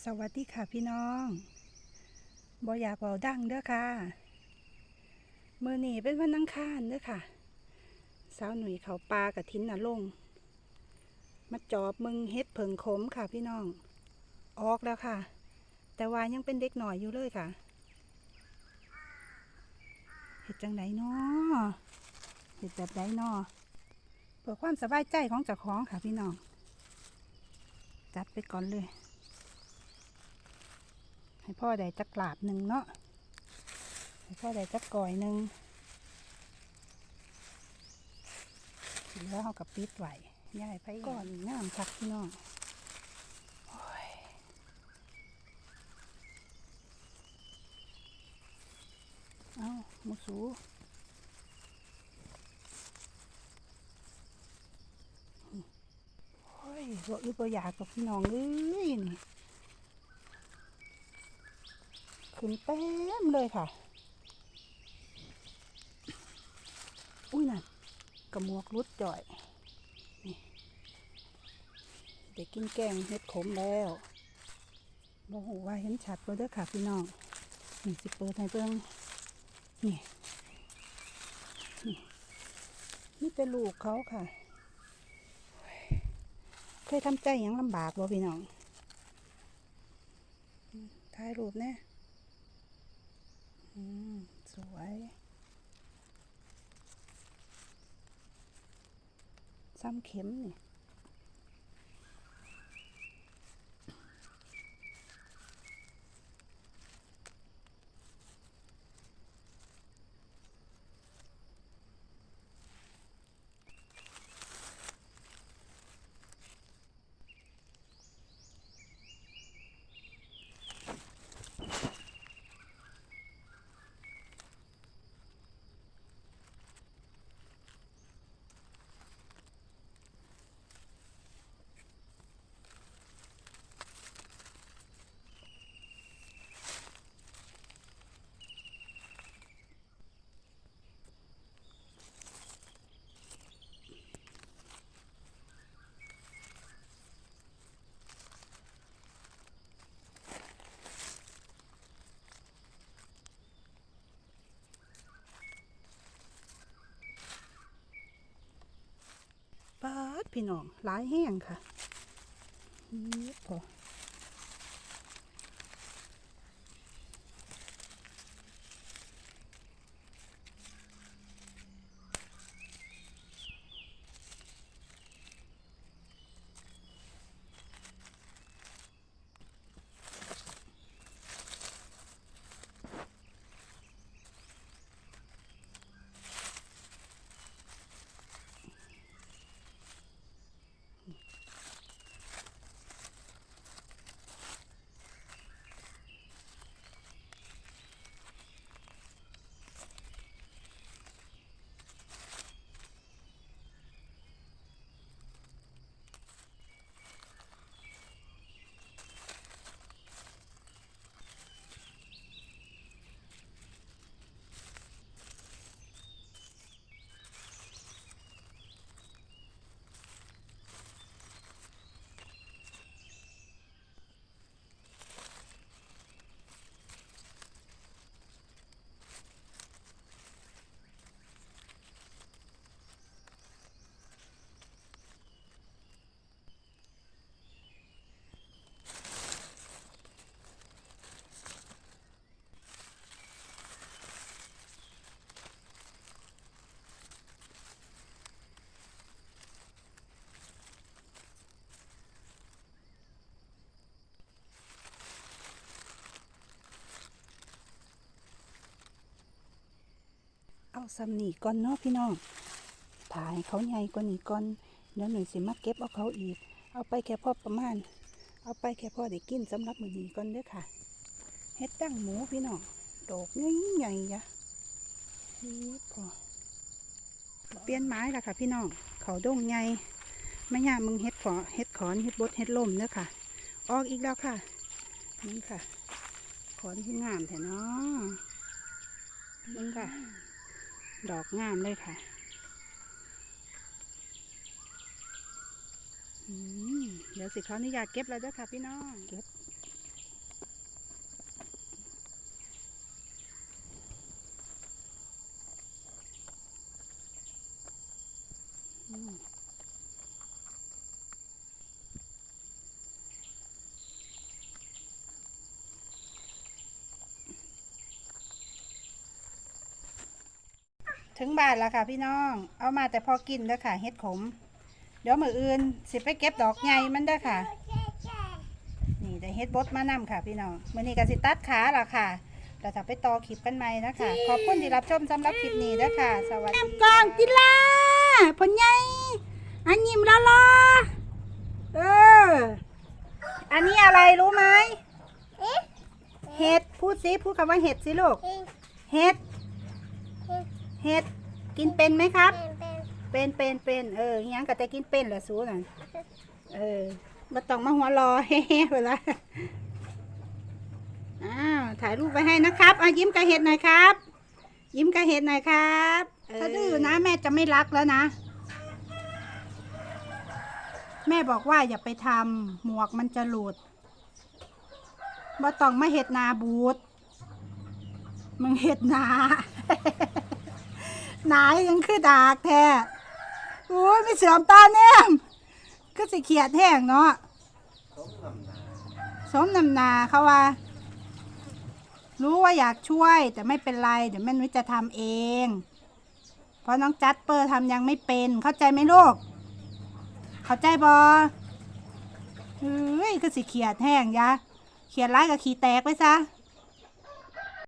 สวัสดีค่ะพี่น้องบอยากเบาดังเด้อค่ะ มือนี่เป็นวันอังคารเด้อค่ะ สาวหนุ่ยเขาปลากระทิ้นน่ะลง มาจอบมึงเฮ็ดเผิงขมค่ะพี่น้อง ออกแล้วค่ะ แต่ว่ายังเป็นเด็กหน่อยอยู่เลยค่ะเฮ็ดจังไดเนาะเฮ็ดแบบไดนาะเพื่อความสบายใจของเจ้าของค่ะพี่น้อง จัดไปก่อนเลย ให้พ่อได้จักกลาบหนึ่งเนาะให้พ่อได้จักก่อยหนึ่งแล้วเขากับปิดไหวย่ายไปก่อนงามคักพี่น้องโอ้ยเอามูสูโอ้ยบ่อึดบ่อยากกับพี่น้องเอ้ยนี่ ขึ้นเต็มเลยค่ะ อุ้ยนั่นกระมวกรุดจ่อยนี่เด็กกินแกงเฮ็ดขมแล้วบอกว่าเห็นชัดบ่เด้อค่ะพี่น้องนี่สิเปิดให้เบิ่งนี่นี่เป็นลูกเขาค่ะ เคยทำใจหยังลำบากบ่พี่น้องถ่ายรูปแน่ อืม สวย ซ้ำเข็มนี่ ปาด พี่น้องหลายแห้งค่ะนี่พอ เอาสำนีก่อนเนาะพี่น้องถ่ายเขาใหญ่กว่านี้ก่อนเดี๋ยวหน่อยสิมาเก็บเอาเขาอีก เอาไปแค่พอประมาณ เอาไปแค่พอได้กินสำหรับมือนี้ก่อนเด้อค่ะเฮ็ดตั้งหมูพี่น้องดอกใหญ่ๆยะนี่พอเปลี่ยนไม้ละค่ะพี่น้องเขาด้งใหญ่ไม่ยากมึงเฮ็ดขอเฮ็ดขอนเฮ็ดบดเฮ็ดลมเด้อค่ะ ออกอีกแล้วค่ะนี่ค่ะ ขอนที่งามแท้เนาะมึงค่ะ ดอกงามเลยค่ะเดี๋ยวสิเขานี่อยากเก็บแล้วด้วยค่ะพี่น้องเก็บอืม ถึงบ้านแล้วค่ะพี่น้อง เอามาแต่พอกินเด้อค่ะเฮ็ดขม เดี๋ยวมืออื่นสิไปเก็บดอกใหญ่มันเด้อค่ะ นี่ได้เฮ็ดบดมานำค่ะพี่น้องมื้อนี้ก็สิตัดขาล่ะค่ะเราจะไปต่อคลิปกันใหม่นะคะ ขอบคุณที่รับชมสำหรับคลิปนี้เด้อค่ะ สวัสดีกองจิลาพอใหญ่อันยิ้มละลอเออ อันนี้อะไรรู้ไหมเห็ด พูดสิ พูดคำว่าเห็ดสิลูก เห็ด เห็ดกินเป็นไหมครับ เป็นเป็นเป็นเออยังก็แต่กินเป็นเหรอสูน่ะเออมาต้องมาหัวรอเฮ้เวลาอ้าวถ่ายรูปไว้ให้นะครับอะยิ้มกระเห็ดหน่อยครับ ยิ้มกระเห็ดหน่อยครับถ้าดื้อนะแม่จะไม่รักแล้วนะ แม่บอกว่าอย่าไปทำหมวกมันจะหลุดบ่ต้องมาเห็ดนาบูดมึงเห็ดนา หนายยังคือดากแท้โอ้ยไม่เสื่อมตาแนมก็สิเขียดแห้งเนาะสมนำนาเขาว่า รู้ว่าอยากช่วย แต่ไม่เป็นไร เดี๋ยวแม่นุ้ยจะทำเอง เพราะน้องจัดเปอร์ทำยังไม่เป็น เข้าใจไหมลูก เข้าใจบอเฮ้ยก็สิเขียดแห้งยะ เขียดร้ายกับขีแตกไปซะ